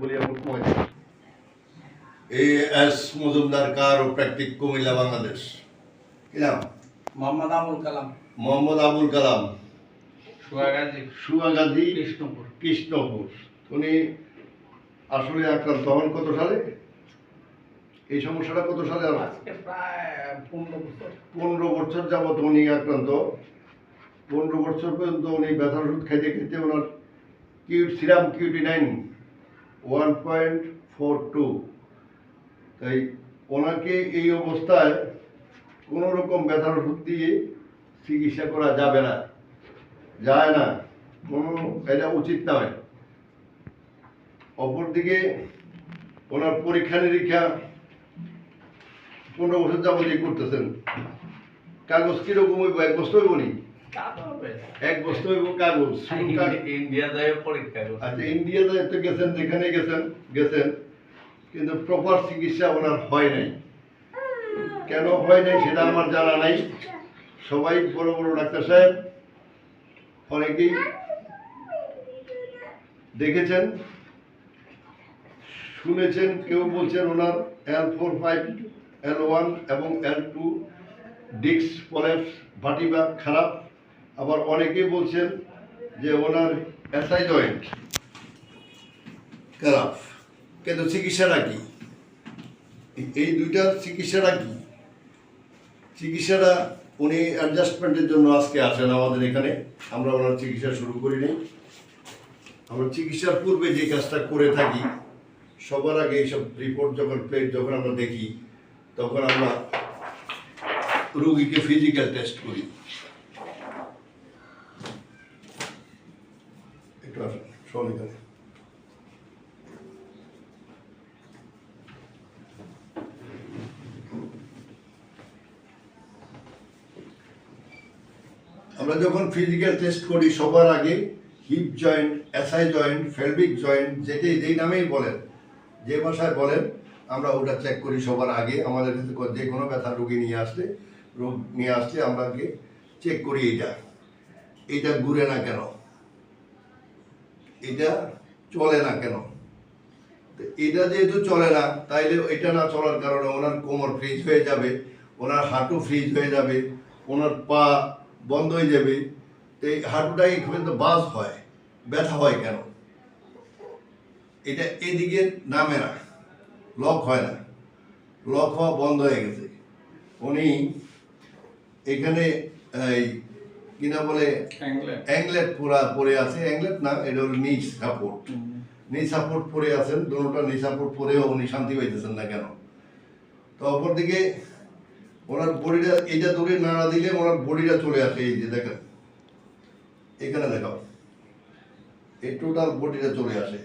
বলি আমার কমাই দিই। এই এস মজুমদার কার ও প্র্যাকটিক কুমিল্লা বাংলাদেশ। কি নাম? মোহাম্মদ আবুল কালাম। মোহাম্মদ আবুল কালাম। সুয়াগাজী সুয়াগাজী কৃষ্ণপুর। কৃষ্ণপুর। উনি আসলে আক্রান্ত হন কত সালে? এই সমস্যাটা কত সালে আর আজকে প্রায় পনেরো বছর। পনেরো বছর যাবত উনি আক্রান্ত। পনেরো বছর পর্যন্ত উনি ব্যথার ওষুধ খাইতে খেতে ওনার কিউট সিরাম cutie nine one point four two তাই ওনাকে এই অবস্থায় কোনো রকম ব্যথার ওষুধ দিয়ে চিকিৎসা করা যাবে না। যায় না। কোনো এটা উচিত নয়। অপরদিকে ওনার পরীক্ষা নিরীক্ষা পনেরো বছর যাবতীয় করতেছেন। কাগজ কীরকম এক বস্তু হইব নি? এক বস্তু হইব কাগজ ইন্ডিয়া যায় পরীক্ষা। আচ্ছা তো গেছেন যেখানে গেছেন গেছেন। কিন্তু প্রপার চিকিৎসা ওনার হয় নাই। কেন হয় নাই সেটা আমার জানা নাই। সবাই বড় বড় ডাক্তার সাহেব অনেকেই দেখেছেন শুনেছেন কেউ বলছেন ওনার L four five L one এবং এল টু ডিক্স পলেপস ভাটিবা খারাপ। আবার অনেকেই বলছেন যে ওনার এসআই জয়েন্ট খারাপ। কিন্তু চিকিৎসাটা কি? এই- এই দুইটার চিকিৎসাটা কি? চিকিৎসাটা উনি অ্যাডজাস্টমেন্টের জন্য আজকে আসেন আমাদের এখানে। আমরা ওনার চিকিৎসা শুরু করি নাই। আমরা চিকিৎসার পূর্বে যে কাজটা করে থাকি, সবার আগে এইসব রিপোর্ট যখন প্লেট যখন আমরা দেখি, তখন আমরা রোগীকে ফিজিক্যাল টেস্ট করি। শোন এখানে আমরা যখন ফিজিক্যাল টেস্ট করি সবার আগে hip joint SI joint pelvic joint যেটাই যেই নামেই বলেন, যে ভাষায় বলেন, আমরা ওটা চেক করি সবার আগে। আমাদের যে কোনো ব্যথা রোগী নিয়ে আসলে, রোগ নিয়ে আসলে আমরা চেক করি এইটা। এটা ঘুরে না কেন? এটা চলে না কেন? এটা যেহেতু চলে না, তাইলে এটা না চলার কারণে ওনার কোমর ফ্রিজ হয়ে যাবে, ওনার হাঁটু ফ্রিজ হয়ে যাবে, ওনার পা বন্ধ হয়ে যাবে এই হাঁটুটাই তো বাস হয়, ব্যথা হয় কেন? এটা এদিকে নামে না লক হয় না লক হওয়া বন্ধ হয়ে গেছে। উনি এখানে এই কিনা বলে অ্যাংলেট পুরা পরে আছে। অ্যাংলেট না এটা হলো নিচ সাপোর্ট নি সাপোর্ট পরে আছেন দুটোটা নি সাপোর্ট পরেও উনি শান্তি পাইতেছেন না কেন? তো অপরদিকে ওনার বডিটা এইটা দূরে নাড়া দিলে ওনার বডিটা চলে আসে এই যে দেখেন। এখানে দেখাও। এই টোটাল বডিটা চলে আসে।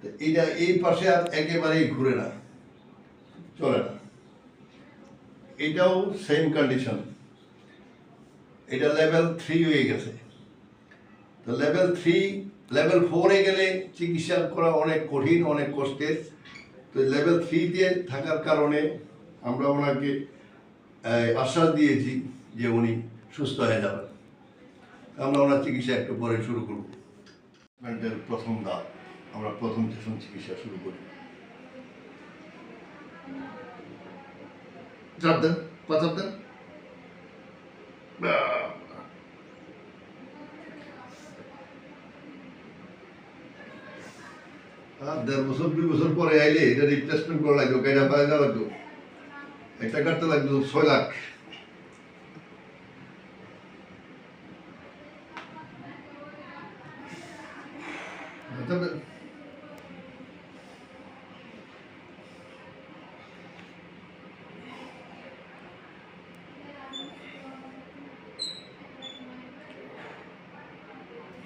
তো এইটা এই পাশে আর একেবারেই ঘুরে না। চলে না। এটাও সেম কন্ডিশন এটা লেভেল থ্রি হয়ে গেছে। তো লেভেল থ্রি লেভেল ফোরে গেলে চিকিৎসা করা অনেক কঠিন অনেক কষ্টের। তো লেভেল থ্রিতে থাকার কারণে আমরা ওনাকে আশ্বাস দিয়েছি যে উনি সুস্থ হয়ে যাবেন। আমরা ওনার চিকিৎসা একটু পরে শুরু করব। ট্রিটমেন্টের প্রথম ধাপ। আমরা প্রথম সেশন চিকিৎসা শুরু করি। চাপ দেন আর দেড় বছর, দুই বছর পরে আইলে এটা রিপ্লেসমেন্ট করা লাগবে কেনা পায়ে দেওয়া লাগবে। একটা কাটতে লাগবে, ছয় লাখ তবে পাপ্পা চাপ দেন হ্যাঁ, চাপ দেন হ্যাঁ, চাপ দেন। আস্তে আস্তে চাপ দেন আস্তে আস্তে চাপ দেন প্রেশার দেন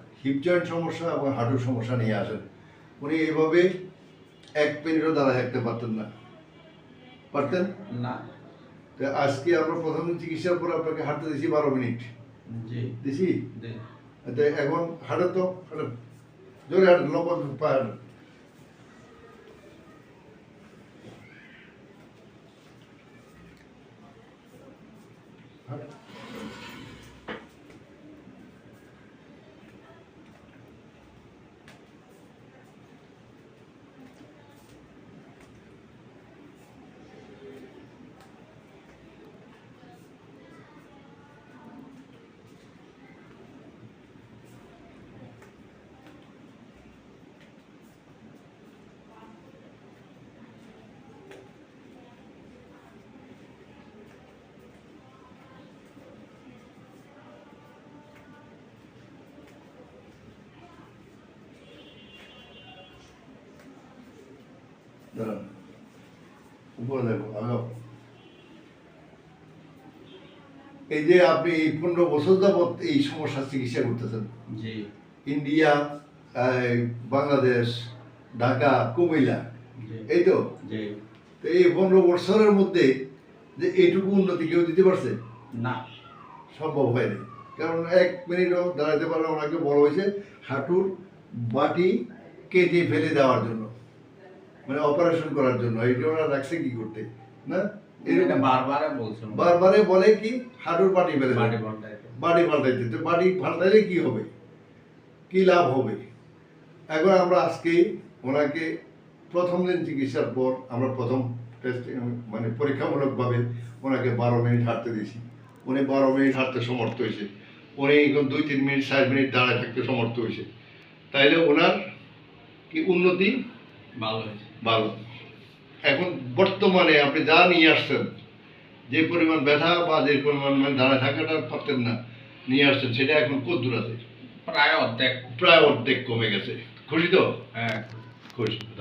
হিপ জয়েন্ট সমস্যা এবং হাঁটুর সমস্যা নিয়ে আসেন। উনি এইভাবে এক মিনিটও দাঁড়ায় থাকতে পারতেন না। পারতেন? না। তো আজকে আমরা প্রথম চিকিৎসার পর আপনাকে হাঁটতে দিয়েছি বারো মিনিট। দিছি? এখন হাঁটে তো জোরে হাঁটে লম্বা দাঁড়ান উপরে দেখো আগাও এই যে আপনি এই পনেরো বছর যাবৎ এই সমস্যার চিকিৎসা করতেছেন। ইন্ডিয়া বাংলাদেশ ঢাকা কুমিল্লা। এই তো? তো এই পনেরো বছরের মধ্যে যে এইটুকু উন্নতি কেউ দিতে পারছে? না। সম্ভব হয়নি কারণ এক মিনিটও দাঁড়াতে পারলে ওনাকে বড় হয়েছে হাঁটুর বাটি কেটে ফেলে দেওয়ার জন্য। মানে অপারেশন করার জন্য এইটা ওরা রাখছে কি করতে? না? এটা বারবার বলছেন বারবারে বলে কি হাঁটুর বাটি ফেলে বাড়ি বন্ধাইতে বাড়ি পাল্টাইতে। তো বাড়ি পাল্টাইলে কি হবে? কি লাভ হবে? এখন আমরা আজকে ওনাকে প্রথম দিন চিকিৎসার পর আমরা প্রথম টেস্ট মানে পরীক্ষামূলকভাবে ওনাকে বারো মিনিট হাঁটতে দিয়েছি। উনি বারো মিনিট হাঁটতে সমর্থ হয়েছে। উনি এখন দুই তিন মিনিট চার মিনিট দাঁড়ায় থাকতে সমর্থ হয়েছে। তাইলে ওনার কি উন্নতি? ভালো হয়েছে। ভালো। এখন বর্তমানে আপনি যা নিয়ে আসছেন যে পরিমাণ ব্যথা বা যে পরিমাণ মানে দাঁড়ায় থাকাটা পারতেন না নিয়ে আসছেন সেটা এখন কত দূর আছে? প্রায় অর্ধেক। প্রায় অর্ধেক কমে গেছে। খুশি তো? হ্যাঁ। খুশি।